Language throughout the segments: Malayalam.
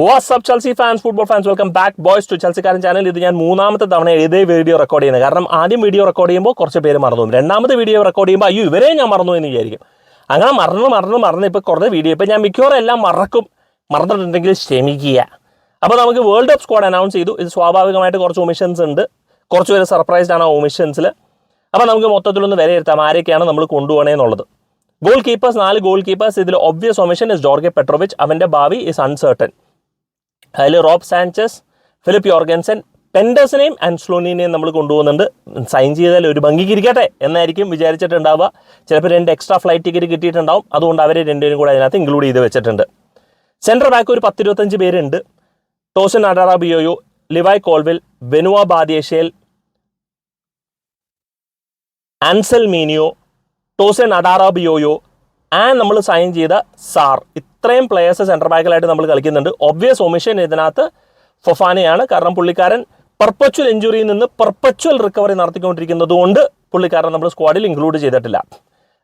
WhatsApp Chelsea fans football fans welcome back boys to ചെൽസിക്കാരൻ channel ഇത് ഞാൻ മൂന്നാമത്തെ തവണ ഇതേ വീഡിയോ റെക്കോർഡ് ചെയ്യുന്നത്. കാരണം ആദ്യം വീഡിയോ റെക്കോർഡ് ചെയ്യുമ്പോൾ കുറച്ച് പേര് മറന്നു. രണ്ടാമത്തെ വീഡിയോ റെക്കോർഡ് ചെയ്യുമ്പോൾ അയ്യോ ഇവരെ ഞാൻ മറന്നു എന്ന് വിചാരിക്കും. അങ്ങനെ മറന്ന് മറന്ന് മറന്ന് ഇപ്പോൾ കുറേ വീഡിയോ ഇപ്പോൾ ഞാൻ മിക്കവാറും എല്ലാം മറക്കും. മറന്നിട്ടുണ്ടെങ്കിൽ ക്ഷമിക്കുക. അപ്പോൾ നമുക്ക് വേൾഡ് കപ്പ് സ്ക്വാഡ് അനൗൺസ് ചെയ്തു. ഇത് സ്വാഭാവികമായിട്ട് കുറച്ച് ഒമിഷൻസ് ഉണ്ട്. കുറച്ച് പേര് സർപ്രൈസ്ഡ് ആണ് ആ ഒമിഷൻസിൽ അപ്പോൾ നമുക്ക് മൊത്തത്തിലൊന്ന് വിലയിരുത്താം. ആരൊക്കെയാണ് നമ്മൾ കൊണ്ടുപോകണേന്നുള്ളത് ഗോൾ കീപ്പേഴ്സ് നാല് ഗോൾ കീപ്പേഴ്സ് ഇതിൽ obvious omission is Jorge Petrovic അവന്റെ ഭാവി ഇസ് അൺസർട്ടൻ അതിൽ റോബ് സാൻചസ് ഫിലിപ്പ് യോർഗൻസൻ പെൻഡേഴ്സിനെയും ആൻസ്ലോണിനെയും നമ്മൾ കൊണ്ടുപോകുന്നുണ്ട്. സൈൻ ചെയ്താൽ ഒരു ഭംഗിക്ക് എന്നായിരിക്കും വിചാരിച്ചിട്ടുണ്ടാവുക. ചിലപ്പോൾ രണ്ട് എക്സ്ട്രാ ഫ്ലൈറ്റ് ടിക്കറ്റ് കിട്ടിയിട്ടുണ്ടാവും. അതുകൊണ്ട് അവരെ രണ്ടുപേരും കൂടെ അതിനകത്ത് ഇൻക്ലൂഡ് ചെയ്ത് വെച്ചിട്ടുണ്ട്. സെൻട്രൽ ബാക്ക് ഒരു പത്തിരുപത്തഞ്ച് പേരുണ്ട്. Tosin Adarabioyo Levi Colwill Benoit Badiashile Anselmino Tosin Adarabioyo and നമ്മൾ സൈൻ ചെയ്ത സാർ. ഇത്രയും പ്ലേയേഴ്സ് സെന്റർ ബാക്കിലായിട്ട് നമ്മൾ കളിക്കുന്നുണ്ട്. ഒബ്വിയസ് ഒമിഷൻ ഇതിനകത്ത് ഫൊഫാനയാണ്. കാരണം പുള്ളിക്കാരൻ പെർപ്പച്വൽ ഇഞ്ചുറിയിൽ നിന്ന് പെർപ്പച്വൽ റിക്കവറി നടത്തിക്കൊണ്ടിരിക്കുന്നത് കൊണ്ട് പുള്ളിക്കാരൻ നമ്മൾ സ്ക്വാഡിൽ ഇൻക്ലൂഡ് ചെയ്തിട്ടില്ല.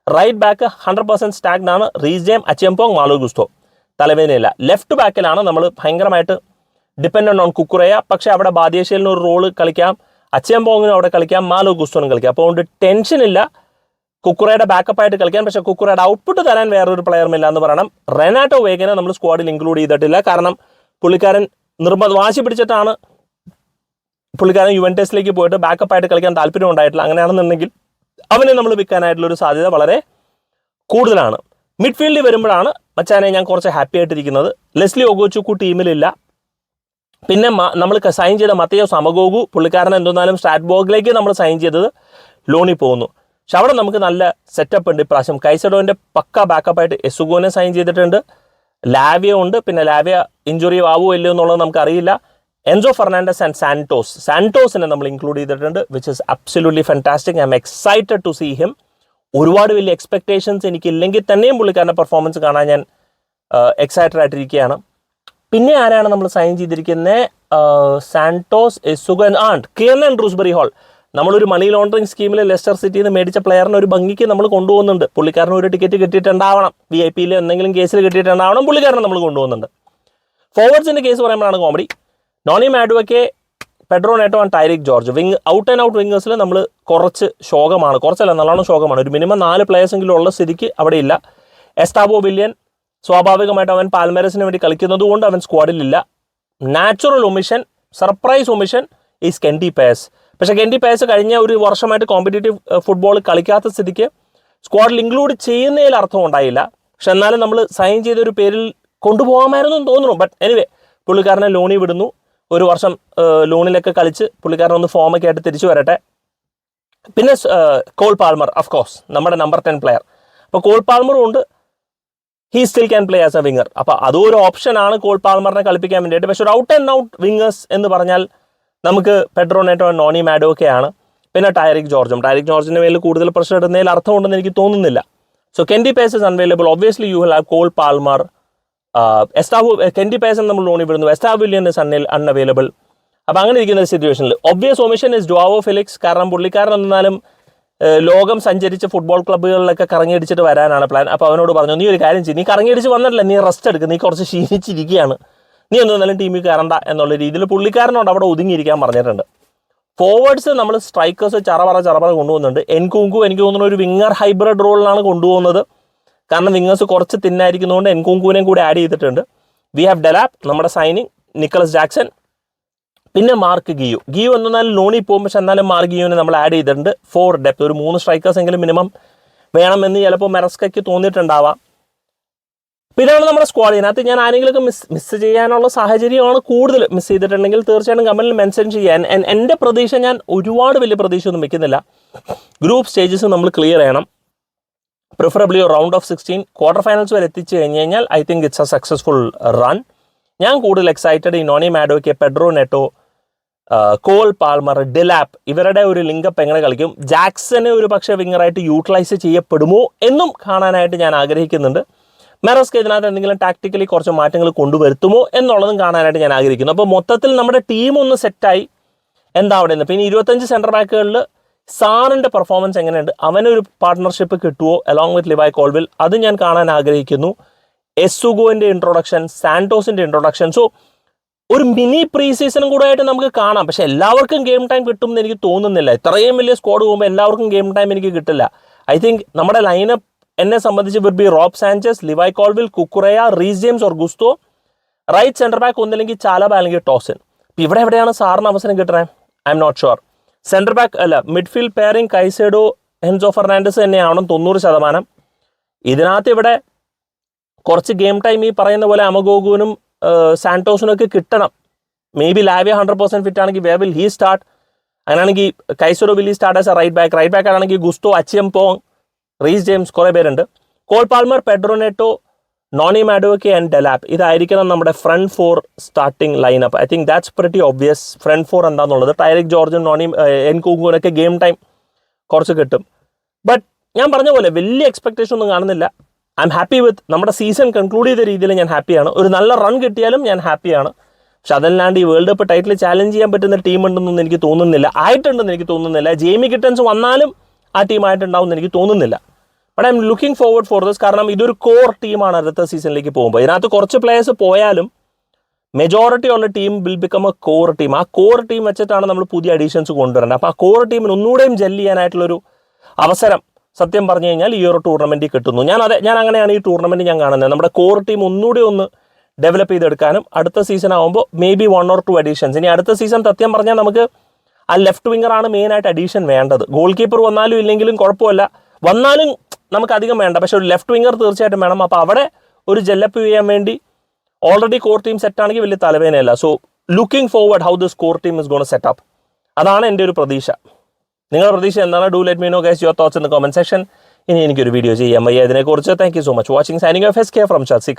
Right back hundred percent stacked ആണ്. റീജേം അച്ചെമ്പോങ് മാലോ ഗുസ്തോ തലവേദനയില്ല. ലെഫ്റ്റ് ബാക്കിലാണ് നമ്മൾ ഭയങ്കരമായിട്ട് ഡിപ്പെൻഡന്റ് ഓൺ കുക്കുറയ പക്ഷേ അവിടെ ബാദ്യേഷ്യലിന് ഒരു റോൾ കളിക്കാം. അച്ചെമ്പോങ്ങിനും അവിടെ കളിക്കാം. മാലോ ഗുസ്തോനും കളിക്കാം. അപ്പോൾ അതുകൊണ്ട് ടെൻഷനില്ല കുക്കുറയുടെ ബാക്കപ്പ് ആയിട്ട് കളിക്കാൻ പക്ഷേ കുക്കുറയുടെ ഔട്ട്പുട്ട് തരാൻ വേറൊരു പ്ലെയറും ഇല്ല എന്ന് പറയണം. റെനാട്ടോ വേഗനെ നമ്മൾ സ്ക്വാഡിൽ ഇൻക്ലൂഡ് ചെയ്തിട്ടില്ല. കാരണം പുള്ളിക്കാരൻ നിർബന്ധ വാശി പിടിച്ചിട്ടാണ് പുള്ളിക്കാരൻ യുവന്റസിലേക്ക് പോയിട്ട് ബാക്കപ്പ് ആയിട്ട് കളിക്കാൻ താല്പര്യം ഉണ്ടായിട്ടില്ല. അങ്ങനെയാണെന്നുണ്ടെങ്കിൽ അവനെ നമ്മൾ വിൽക്കാനായിട്ടുള്ളൊരു സാധ്യത വളരെ കൂടുതലാണ്. മിഡ്ഫീൽഡിൽ വരുമ്പോഴാണ് മച്ചാനെ ഞാൻ കുറച്ച് ഹാപ്പി ആയിട്ടിരിക്കുന്നത്. ലെസ്ലി ഒഗോച്ചുക്കു ടീമിലില്ല പിന്നെ നമ്മൾ സൈൻ ചെയ്ത മത്തയോ സമഗോഗു പുള്ളിക്കാരൻ എന്തെന്നാലും സ്റ്റാറ്റ്ബോഗിലേക്ക് നമ്മൾ സൈൻ ചെയ്തത് ലോണി പോകുന്നു പക്ഷെ അവിടെ നമുക്ക് നല്ല സെറ്റപ്പ് ഉണ്ട്. ഇപ്രാവശ്യം കൈസഡോന്റെ പക്ക ബാക്കപ്പായിട്ട് എസുഗോനെ സൈൻ ചെയ്തിട്ടുണ്ട്. ലാവിയ ഉണ്ട്. പിന്നെ ലാവിയ ഇഞ്ചുറി ആവുമോ ഇല്ലയോ എന്നുള്ളത് നമുക്കറിയില്ല. എൻസോ ഫെർണാണ്ടസ് ആൻഡ് സാന്റോസ് സാന്റോസിനെ നമ്മൾ ഇൻക്ലൂഡ് ചെയ്തിട്ടുണ്ട് which is absolutely fantastic I am excited to see him ഒരുപാട് വലിയ എക്സ്പെക്ടേഷൻസ് എനിക്കില്ലെങ്കിൽ തന്നെയും പുള്ളിക്കാരന്റെ പെർഫോമൻസ് കാണാൻ ഞാൻ എക്സൈറ്റഡ് ആയിട്ടിരിക്കുകയാണ്. പിന്നെ ആരാണ് നമ്മൾ സൈൻ ചെയ്തിരിക്കുന്നത്? Santos Essugo and Kiernan Dewsbury Hall. നമ്മളൊരു മണി ലോണ്ടറിങ് സ്കീമിൽ ലെസ്റ്റർ സിറ്റിയിൽ നിന്ന് മേടിച്ച പ്ലെയറിന് ഒരു ഭംഗിക്ക് നമ്മൾ കൊണ്ടുപോകുന്നുണ്ട്. പുള്ളിക്കാരന് ഒരു ടിക്കറ്റ് കിട്ടിയിട്ടുണ്ടാവണം. വി ഐ പിയിൽ എന്തെങ്കിലും കേസിൽ കിട്ടിയിട്ടുണ്ടാവണം. പുള്ളിക്കാരനെ നമ്മൾ കൊണ്ടുപോകുന്നുണ്ട്. ഫോർവേഡ്സിന്റെ കേസ് പറയുമ്പോഴാണ് comedy Noni Madueke Pedro Neto and Tyrique George wing out and out വിങ്ങേഴ്സിൽ നമ്മൾ കുറച്ച് ശോകമാണ്. കുറച്ചല്ല നല്ലോണം ശോകമാണ്. ഒരു മിനിമം നാല് പ്ലേയേഴ്സെങ്കിലും ഉള്ള സ്ഥിതിക്ക് അവിടെ ഇല്ല. എസ്റ്റാബോ വില്യൻ സ്വാഭാവികമായിട്ട് അവൻ പാൽമേരസിന് വേണ്ടി കളിക്കുന്നത് കൊണ്ട് അവൻ സ്ക്വാഡിലില്ല natural omission surprise omission is Kendry Paez പക്ഷേ കെൻഡി പേസ് കഴിഞ്ഞ ഒരു വർഷമായിട്ട് കോമ്പറ്റേറ്റീവ് ഫുട്ബോൾ കളിക്കാത്ത സ്ഥിതിക്ക് സ്ക്വാഡിൽ ഇൻക്ലൂഡ് ചെയ്യുന്നതിൽ അർത്ഥം ഉണ്ടായില്ല. പക്ഷെ എന്നാലും നമ്മൾ സൈൻ ചെയ്ത ഒരു പേരിൽ കൊണ്ടുപോകാമായിരുന്നു എന്ന് തോന്നുന്നു. ബട്ട് എനിവേ പുള്ളിക്കാരനെ ലോണി വിടുന്നു. ഒരു വർഷം ലോണിലൊക്കെ കളിച്ച് പുള്ളിക്കാരൻ ഒന്ന് ഫോമൊക്കെ ആയിട്ട് തിരിച്ചു വരട്ടെ. പിന്നെ കോൾ പാൽമർ ഓഫ് കോഴ്സ് നമ്മുടെ നമ്പർ ടെൻ പ്ലെയർ അപ്പോൾ കോൾ പാൽമറും ഉണ്ട്. He still can play as a winger അപ്പോൾ അതും ഒരു ഓപ്ഷനാണ് കോൾ പാൽമറിനെ കളിപ്പിക്കാൻ വേണ്ടിയിട്ട്. പക്ഷെ ഒരു ഔട്ട് ആൻഡ് ഔട്ട് വിങ്ങേഴ്സ് എന്ന് പറഞ്ഞാൽ നമുക്ക് പെട്രോണേറ്റോ നോണി മാഡോ ഒക്കെയാണ്. പിന്നെ ടയറിക് ജോർജും ടയറിക് ജോർജിന്റെ മേലിൽ കൂടുതൽ പ്രഷർ ഇടുന്നതിൽ അർത്ഥമുണ്ടെന്ന് എനിക്ക് തോന്നുന്നില്ല. So Kendry Paez is unavailable obviously you have Cole Palmer Estevao Kendry പേസൻ നമ്മൾ ലോണി വിടുന്നു എസ്റ്റാവില്യൻ ഇസ് അൺ അൺഅവൈലബിൾ അപ്പോൾ അങ്ങനെ ഇരിക്കുന്ന ഒരു സിറ്റുവേഷനിൽ obvious omission is Joao Felix കാരണം പുള്ളിക്കാരൻ എന്നാലും ലോകം സഞ്ചരിച്ച് ഫുട്ബോൾ ക്ലബ്ബുകളിലൊക്കെ കറങ്ങിയടിച്ചിട്ട് വരാനാണ് പ്ലാൻ അപ്പോൾ അവനോട് പറഞ്ഞു നീ ഒരു കാര്യം ചെയ്യും. നീ കറങ്ങിയടിച്ച് വന്നിട്ടില്ല. നീ റെസ്റ്റ് എടുക്കുക നീ കുറച്ച് ക്ഷീണിച്ചിരിക്കുകയാണ്. നീ ഒന്നും ടീമിൽ കയറണ്ട എന്നുള്ള രീതിയിൽ പുള്ളിക്കാരനോട് അവിടെ ഒതുങ്ങിയിരിക്കാൻ പറഞ്ഞിട്ടുണ്ട്. ഫോർവേഡ്സ് നമ്മൾ സ്ട്രൈക്കേഴ്സ് ചറപറ ചറപറ കൊണ്ടുപോകുന്നുണ്ട്. എൻകുങ്കു എനിക്ക് തോന്നുന്നു ഒരു വിങ്ങർ ഹൈബ്രിഡ് റോളിലാണ് കൊണ്ടുപോകുന്നത്. കാരണം വിങ്ങേഴ്സ് കുറച്ച് തിന്നായിരിക്കുന്നതുകൊണ്ട് എൻകുങ്കുവിനെയും കൂടി ആഡ് ചെയ്തിട്ടുണ്ട്. വി ഹാവ് ഡെലാപ് നമ്മുടെ സൈനിങ് നിക്കലസ് ജാക്സൺ പിന്നെ മാർക്ക് ഗിയു ഗിയു എന്നാലും ലോണി പോകും പക്ഷെ എന്നാലും മാർക്ക് ഗിയുവിനെ നമ്മൾ ആഡ് ചെയ്തിട്ടുണ്ട്. ഫോർ ഡെപ്ത് ഒരു മൂന്ന് സ്ട്രൈക്കേഴ്സ് എങ്കിലും മിനിമം വേണമെന്ന് ചിലപ്പോൾ മെറസ്കയ്ക്ക് തോന്നിയിട്ടുണ്ടാവാം. അപ്പോൾ ഇതാണ് നമ്മുടെ സ്ക്വാഡ് ഇതിനകത്ത് ഞാൻ ആരെങ്കിലുമൊക്കെ മിസ് മിസ് ചെയ്യാനുള്ള സാഹചര്യമാണ് കൂടുതൽ മിസ് ചെയ്തിട്ടുണ്ടെങ്കിൽ തീർച്ചയായിട്ടും കമന്റിൽ മെൻഷൻ ചെയ്യാൻ എന്റെ പ്രതീക്ഷ ഞാൻ ഒരുപാട് വലിയ പ്രതീക്ഷയൊന്നും വെക്കുന്നില്ല. ഗ്രൂപ്പ് സ്റ്റേജസ് നമ്മൾ ക്ലിയർ ചെയ്യണം. Preferably round of sixteen quarter finals വരെ എത്തിച്ചു കഴിഞ്ഞ് കഴിഞ്ഞാൽ I think it's a successful run ഞാൻ കൂടുതൽ എക്സൈറ്റഡ് ഈ Noni മാഡോയ്ക്ക് Pedro Neto Cole Palmer Delap ഇവരുടെ ഒരു ലിങ്കപ്പ് എങ്ങനെ കളിക്കും? ജാക്സനെ ഒരു പക്ഷേ വിങ്ങറായിട്ട് യൂട്ടിലൈസ് ചെയ്യപ്പെടുമോ എന്നും കാണാനായിട്ട് ഞാൻ ആഗ്രഹിക്കുന്നുണ്ട്. മെറസ്ക്ക് ഇതിനകത്ത് എന്തെങ്കിലും ടാക്ടിക്കലി കുറച്ച് മാറ്റങ്ങൾ കൊണ്ടുവരുത്തുമോ എന്നുള്ളതും കാണാനായിട്ട് ഞാൻ ആഗ്രഹിക്കുന്നു. അപ്പോൾ മൊത്തത്തിൽ നമ്മുടെ ടീം ഒന്ന് സെറ്റായി എന്താ അവിടെ നിന്ന്? പിന്നെ ഇരുപത്തഞ്ച് സെന്റർ ബാക്കുകളിൽ സാറിന്റെ പെർഫോമൻസ് എങ്ങനെയുണ്ട്? അവനൊരു പാർട്ട്ണർഷിപ്പ് കിട്ടുമോ അലോങ് വിത്ത് ലിവായ് കോൾവിൽ അത് ഞാൻ കാണാൻ ആഗ്രഹിക്കുന്നു. എസുഗോന്റെ ഇൻട്രൊഡക്ഷൻ സാന്റോസിന്റെ ഇൻട്രൊഡക്ഷൻ സോ ഒരു മിനി പ്രീ സീസണും കൂടെ ആയിട്ട് നമുക്ക് കാണാം. പക്ഷെ എല്ലാവർക്കും ഗെയിം ടൈം കിട്ടും എന്ന് എനിക്ക് തോന്നുന്നില്ല. ഇത്രയും വലിയ സ്ക്വാഡ് പോകുമ്പോൾ എല്ലാവർക്കും ഗെയിം ടൈം എനിക്ക് കിട്ടില്ല. ഐ തിങ്ക് നമ്മുടെ ലൈനപ്പ് എന്നെ സംബന്ധിച്ച് will be Rob Sanchez Levi Colwill Cucurella Reece James or Gusto right centre back ഒന്നില്ലെങ്കിൽ ചാലബ അല്ലെങ്കിൽ ടോസൻ. ഇപ്പം ഇവിടെ എവിടെയാണ് സാറിന് അവസരം കിട്ടണേ? I am not sure centre back അല്ല midfield pairing Caicedo Enzo Fernandez തന്നെയാവണം തൊണ്ണൂറ് ശതമാനം. ഇതിനകത്ത് ഇവിടെ കുറച്ച് ഗെയിം ടൈം ഈ പറയുന്ന പോലെ അമഗോഗുവിനും സാന്റോസിനും ഒക്കെ കിട്ടണം. Maybe Lavia hundred percent fit ആണെങ്കിൽ വേ വിൽ ഹീ സ്റ്റാർട്ട് അങ്ങനെയാണെങ്കിൽ Caicedo will he start as a right back right back ആണെങ്കിൽ Gusto Acheampong Reece James കുറേ പേരുണ്ട്. Cole Palmer Pedro Neto Noni Madueke and Delap ഇതായിരിക്കണം നമ്മുടെ front four starting lineup I think that's pretty obvious front four എന്താണെന്നുള്ളത് ടൈറിക് ജോർജും നോണി എൻ കുങ്കുവിനൊക്കെ ഗെയിം ടൈം കുറച്ച് കിട്ടും. ബട്ട് ഞാൻ പറഞ്ഞ പോലെ വലിയ എക്സ്പെക്ടേഷൻ ഒന്നും കാണുന്നില്ല. ഐ എം ഹാപ്പി വിത്ത് നമ്മുടെ സീസൺ കൺക്ലൂഡ് ചെയ്ത രീതിയിൽ ഞാൻ ഹാപ്പിയാണ് ഒരു നല്ല റൺ കിട്ടിയാലും ഞാൻ ഹാപ്പിയാണ് പക്ഷെ അതല്ലാണ്ട് ഈ വേൾഡ് കപ്പ് ടൈറ്റിൽ ചാലഞ്ച് ചെയ്യാൻ പറ്റുന്ന ടീം ഉണ്ടെന്നൊന്നും എനിക്ക് തോന്നുന്നില്ല. ആയിട്ടുണ്ടെന്ന് എനിക്ക് തോന്നുന്നില്ല. ജെയിമി കിട്ടൻസ് വന്നാലും ആ ടീമായിട്ടുണ്ടാവും എന്ന് എനിക്ക് തോന്നുന്നില്ല. But I am looking forward for this കാരണം ഇതൊരു കോർ ടീമാണ് അടുത്ത സീസണിലേക്ക് പോകുമ്പോൾ. ഇതിനകത്ത് കുറച്ച് പ്ലേയേഴ്സ് പോയാലും മെജോറിറ്റി ഉള്ള team will become a core team ആ കോർ ടീം വെച്ചിട്ടാണ് നമ്മൾ പുതിയ അഡീഷൻസ് കൊണ്ടുവരേണ്ടത് അപ്പോൾ ആ കോർ ടീമിന് ഒന്നുകൂടെയും ജെല്ല് ചെയ്യാനായിട്ടുള്ളൊരു അവസരം സത്യം പറഞ്ഞു കഴിഞ്ഞാൽ ഈ ഒരു ടൂർണമെന്റിൽ കിട്ടുന്നു. ഞാൻ അതെ ഞാൻ അങ്ങനെയാണ് ഈ ടൂർണമെന്റ് ഞാൻ കാണുന്നത്. നമ്മുടെ കോർ ടീം ഒന്നുകൂടി ഒന്ന് ഡെവലപ്പ് ചെയ്തെടുക്കാനും അടുത്ത സീസൺ ആകുമ്പോൾ may be one or two additions ഇനി അടുത്ത സീസൺ സത്യം പറഞ്ഞാൽ നമുക്ക് ആ ലെഫ്റ്റ് വിങ്ങറാണ് മെയിനായിട്ട് അഡീഷൻ വേണ്ടത്. ഗോൾ കീപ്പർ വന്നാലും ഇല്ലെങ്കിലും കുഴപ്പമില്ല. വന്നാലും നമുക്ക് അധികം വേണ്ട. പക്ഷേ ഒരു ലെഫ്റ്റ് വിങ്ങർ തീർച്ചയായിട്ടും വേണം. അപ്പോൾ അവിടെ ഒരു ജെല്ലപ്പ് ചെയ്യാൻ വേണ്ടി ഓൾറെഡി കോർ ടീം സെറ്റ് ആണെങ്കിൽ വലിയ തലവേനയല്ല so looking forward how this core team is gone set up അതാണ് എന്റെ ഒരു പ്രതീക്ഷ. നിങ്ങളുടെ പ്രതീക്ഷ എന്താണ്? Do let me know guys your thoughts in the comment section ഇനി എനിക്കൊരു വീഡിയോ ചെയ്യാൻ വയ്യ ഇതിനെക്കുറിച്ച് thank you so much watching signing off S K from Chelsea